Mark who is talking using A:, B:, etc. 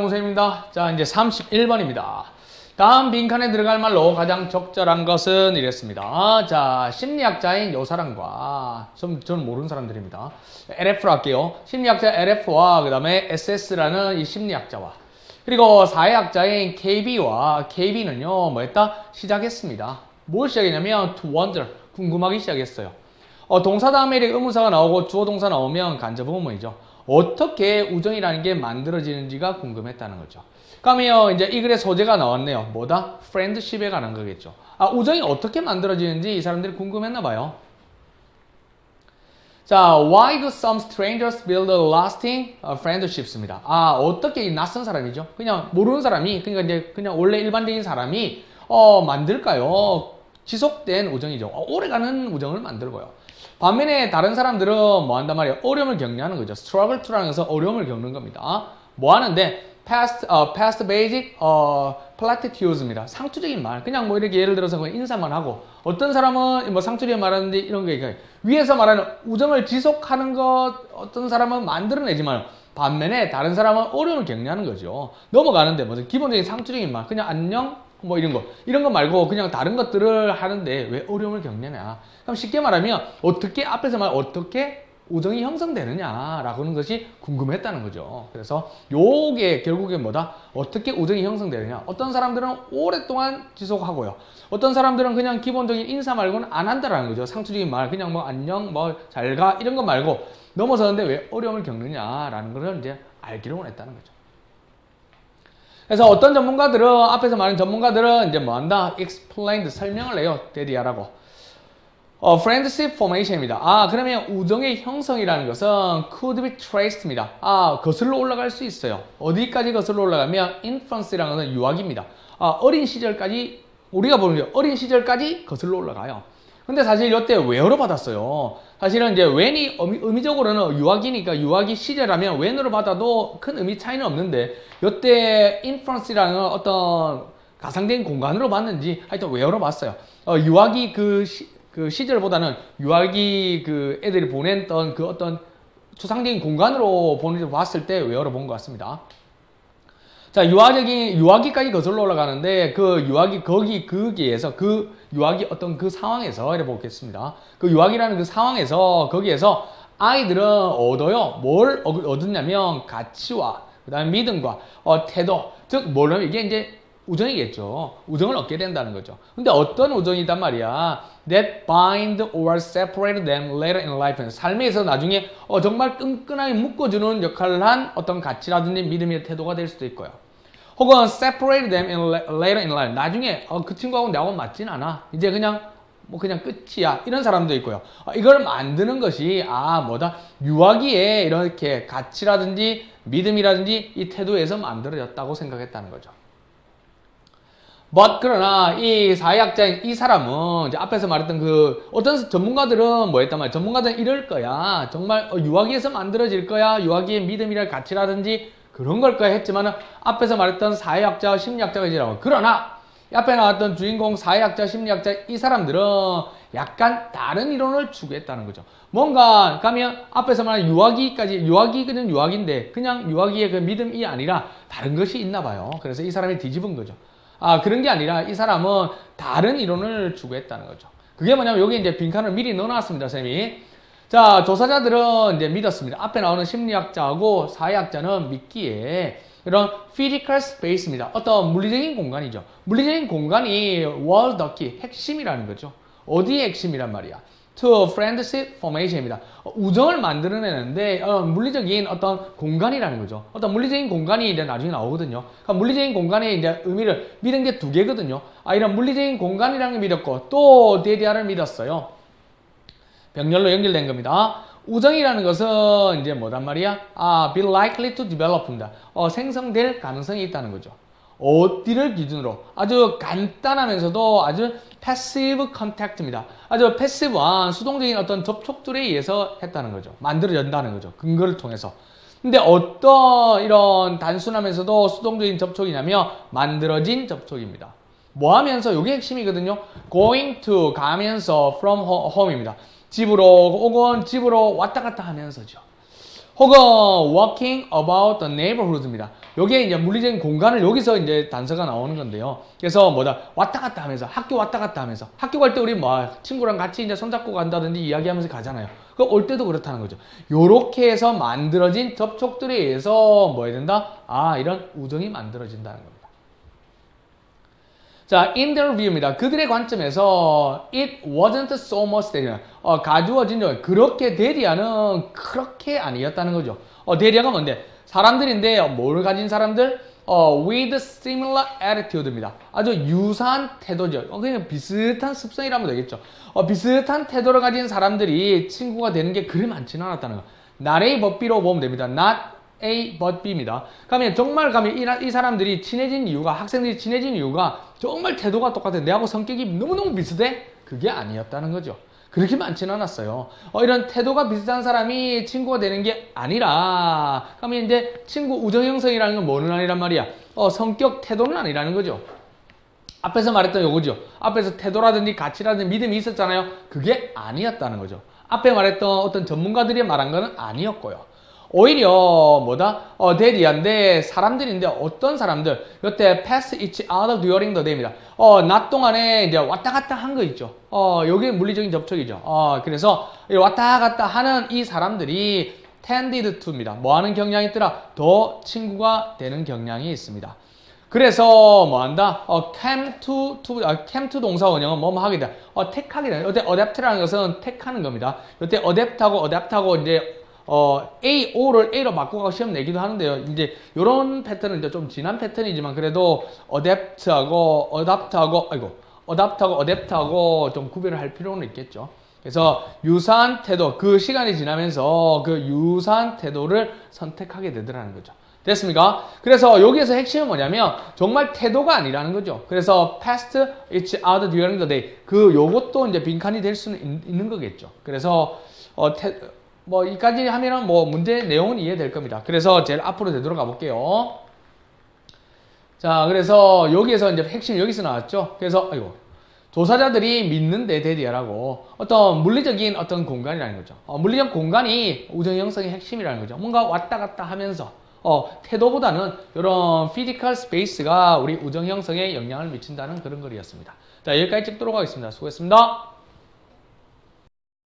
A: 선생님입니다. 자, 이제 31번입니다. 다음 빈칸에 들어갈 말로 가장 적절한 것은 이랬습니다. 자, 심리학자인 요 사람과, 좀, 저는 모르는 사람들입니다. LF로 할게요. 심리학자 LF와 그 다음에 SS라는 이 심리학자와 그리고 사회학자인 KB와 KB는요, 뭐 했다? 시작했습니다. 뭘 시작했냐면 to wonder, 궁금하기 시작했어요. 어, 동사 다음에 의문사가 나오고 주어 동사 나오면 간접 의문이죠. 어떻게 우정이라는 게 만들어지는지가 궁금했다는 거죠. 그러면 이제 이 글의 소재가 나왔네요. 뭐다? 프렌드십에 관한 거겠죠. 아, 우정이 어떻게 만들어지는지 이 사람들이 궁금했나 봐요. 자, why do some strangers build a lasting uh, friendships입니다. 아, 어떻게 이 낯선 사람이죠? 그냥 모르는 사람이, 그러니까 이제 그냥 원래 일반적인 사람이 어, 만들까요? 지속된 우정이죠. 어, 오래가는 우정을 만들고요. 반면에 다른 사람들은 뭐 한단 말이에요? 어려움을 격려하는 거죠. struggle to라는 것은 어려움을 겪는 겁니다. 뭐 하는데 past, 어, past basic 어, platitudes입니다. 상투적인 말. 그냥 뭐 이렇게 예를 들어서 그냥 인사만 하고 어떤 사람은 뭐 상투적인 말하는데 이런 거 얘기해요. 위에서 말하는 우정을 지속하는 것 어떤 사람은 만들어내지만 반면에 다른 사람은 어려움을 격려하는 거죠. 넘어가는데 뭐 기본적인 상투적인 말 그냥 안녕 뭐 이런 거. 이런 거 말고 그냥 다른 것들을 하는데 왜 어려움을 겪느냐. 그럼 쉽게 말하면 어떻게 앞에서 말 어떻게 우정이 형성되느냐라고 하는 것이 궁금했다는 거죠. 그래서 요게 결국에 뭐다? 어떻게 우정이 형성되느냐. 어떤 사람들은 오랫동안 지속하고요. 어떤 사람들은 그냥 기본적인 인사 말고는 안 한다라는 거죠. 상투적인 말 그냥 뭐 안녕 뭐 잘가 이런 거 말고 넘어서는데 왜 어려움을 겪느냐라는 것을 이제 알기로 원했다는 거죠 그래서 어떤 전문가들은 앞에서 말한 전문가들은 이제 뭐 한다? explained 설명을 해요. 데디아라고. 어, friendship formation입니다. 아, 그러면 우정의 형성이라는 것은 could be traced입니다. 아, 거슬러 올라갈 수 있어요. 어디까지 거슬러 올라가면 infancy라는 것은 유아기입니다. 아, 어린 시절까지 우리가 보는 게 어린 시절까지 거슬러 올라가요. 근데 사실 이때 외어로 받았어요. 사실은 이제 when이 의미, 적으로는 유아기니까 유아기 시절하면 when으로 받아도 큰 의미 차이는 없는데 이때 infancy라는 어떤 가상적인 공간으로 봤는지 하여튼 외어로 봤어요. 어, 유아기 그, 시, 그 시절보다는 유아기 그 애들이 보냈던 그 어떤 추상적인 공간으로 보는 봤을 때 외어로 본 것 같습니다. 자, 유아적인, 유아기까지 거슬러 올라가는데, 그 유아기, 거기, 거기에서, 그 유아기 어떤 그 상황에서, 이래 보겠습니다. 그 유아기라는 그 상황에서, 거기에서 아이들은 얻어요. 뭘 얻었냐면, 가치와, 그 다음에 믿음과, 어, 태도. 즉, 뭐냐면 이게 이제 우정이겠죠. 우정을 얻게 된다는 거죠. 근데 어떤 우정이단 말이야. That bind or separate them later in life. 삶에서 나중에 어, 정말 끈끈하게 묶어주는 역할을 한 어떤 가치라든지 믿음의 태도가 될 수도 있고요. 혹은 separate them in later in life. 나중에 어, 그 친구하고 나하고 맞진 않아. 이제 그냥 뭐 그냥 끝이야. 이런 사람도 있고요. 어, 이걸 만드는 것이 아 뭐다 유아기에 이렇게 가치라든지 믿음이라든지 이 태도에서 만들어졌다고 생각했다는 거죠. but 그러나 이 사회학자인 이 사람은 이제 앞에서 말했던 그 어떤 전문가들은 뭐 했단 말이야 전문가들은 이럴 거야 정말 어, 유아기에서 만들어질 거야 유아기의 믿음이랄 가치라든지 그런 걸 거야 했지만은 앞에서 말했던 사회학자 심리학자가 이라고 그러나 앞에 나왔던 주인공 사회학자 심리학자 이 사람들은 약간 다른 이론을 추구했다는 거죠 뭔가 가면 앞에서 말한 유아기까지 유아기 그냥 유아기인데 그냥 유아기의 그 믿음이 아니라 다른 것이 있나 봐요 그래서 이 사람이 뒤집은 거죠 아, 그런 게 아니라 이 사람은 다른 이론을 추구했다는 거죠. 그게 뭐냐면 여기 이제 빈칸을 미리 넣어놨습니다, 쌤이. 자, 조사자들은 이제 믿었습니다. 앞에 나오는 심리학자하고 사회학자는 믿기에 이런 physical space입니다. 어떤 물리적인 공간이죠. 물리적인 공간이 was the key, 핵심이라는 거죠. 어디의 핵심이란 말이야. to friendship formation입니다. 우정을 만들어내는데 어, 물리적인 어떤 공간이라는 거죠. 어떤 물리적인 공간이 이제 나중에 나오거든요. 그러니까 물리적인 공간의 이제 의미를 믿은 게 두 개거든요. 아 이런 물리적인 공간이라는 걸 믿었고 또 데디아를 믿었어요. 병렬로 연결된 겁니다. 우정이라는 것은 이제 뭐단 말이야? 아, be likely to develop입니다. 어, 생성될 가능성이 있다는 거죠. 어디를 기준으로 아주 간단하면서도 아주 패시브 컨택트입니다. 아주 패시브한 수동적인 어떤 접촉들에 의해서 했다는 거죠. 만들어진다는 거죠. 근거를 통해서. 근데 어떤 이런 단순하면서도 수동적인 접촉이냐면 만들어진 접촉입니다. 뭐 하면서 이게 핵심이거든요. going to 가면서 from home입니다. 집으로 혹은 집으로 왔다 갔다 하면서죠. 혹은 walking about the neighborhood입니다. 여기에 이제 물리적인 공간을 여기서 이제 단서가 나오는 건데요. 그래서 뭐다 왔다 갔다 하면서 학교 왔다 갔다 하면서 학교 갈 때 우리 뭐 친구랑 같이 이제 손잡고 간다든지 이야기하면서 가잖아요. 그 올 때도 그렇다는 거죠. 요렇게 해서 만들어진 접촉들에 의해서 뭐 해야 된다? 아 이런 우정이 만들어진다는 겁니다. 자, 인터뷰입니다. 그들의 관점에서 it wasn't so much 대리아. 어, 가주어진 적 그렇게 대리아는 그렇게 아니었다는 거죠. 어, 대리아가 뭔데? 사람들인데 어, 뭘 가진 사람들? 어, with similar attitude입니다. 아주 유사한 태도죠. 어, 그냥 비슷한 습성이라면 되겠죠. 어, 비슷한 태도를 가진 사람들이 친구가 되는 게 그리 많지는 않았다는 거. but B로 보면 됩니다. not A but B입니다. 그러면 정말 가면 이, 이 사람들이 친해진 이유가 학생들이 친해진 이유가 정말 태도가 똑같아. 내하고 성격이 너무너무 비슷해? 그게 아니었다는 거죠. 그렇게 많지는 않았어요. 어, 이런 태도가 비슷한 사람이 친구가 되는 게 아니라, 그러면 이제 친구 우정 형성이라는 건 뭐는 아니란 말이야? 어, 성격, 태도는 아니라는 거죠. 앞에서 말했던 요거죠. 앞에서 태도라든지 가치라든지 믿음이 있었잖아요. 그게 아니었다는 거죠. 앞에 말했던 어떤 전문가들이 말한 거는 아니었고요. 오히려 뭐다? 어, 대리한데 사람들인데 어떤 사람들 이때 pass each other during the day입니다. 어, 낮 동안에 이제 왔다 갔다 한 거 있죠. 어, 여기 물리적인 접촉이죠. 어, 그래서 이 왔다 갔다 하는 이 사람들이 tended to입니다. 뭐 하는 경향이 있더라? 더 친구가 되는 경향이 있습니다. 그래서 뭐 한다? 어, came to, to, 아, came to 동사 원형은 뭐뭐 하게 돼. 어, 택하게 돼. 이때 adapt라는 것은 택하는 겁니다. 이때 adapt하고 adapt하고 이제 어, A, O를 A로 바꿔서 시험 내기도 하는데요. 이제 이런 패턴은 이제 좀 진한 패턴이지만 그래도 adapt하고 adapt하고 아이고 adapt하고 adapt하고 좀 구별을 할 필요는 있겠죠. 그래서 유사한 태도, 그 시간이 지나면서 그 유사한 태도를 선택하게 되더라는 거죠. 됐습니까? 그래서 여기에서 핵심은 뭐냐면 정말 태도가 아니라는 거죠. 그래서 past each other during the day 그 요것도 이제 빈칸이 될 수는 있, 있는 거겠죠. 그래서 어, 태, 뭐 이까지 하면은 뭐 문제 내용은 이해될 겁니다. 그래서 제일 앞으로 되돌아가 볼게요. 자, 그래서 여기에서 이제 핵심 여기서 나왔죠. 그래서 아이고 조사자들이 믿는데 대디아라고 어떤 물리적인 어떤 공간이라는 거죠. 어, 물리적 공간이 우정 형성의 핵심이라는 거죠. 뭔가 왔다 갔다 하면서 어, 태도보다는 이런 피지컬 스페이스가 우리 우정 형성에 영향을 미친다는 그런 글이었습니다. 자, 여기까지 찍도록 하겠습니다. 수고했습니다.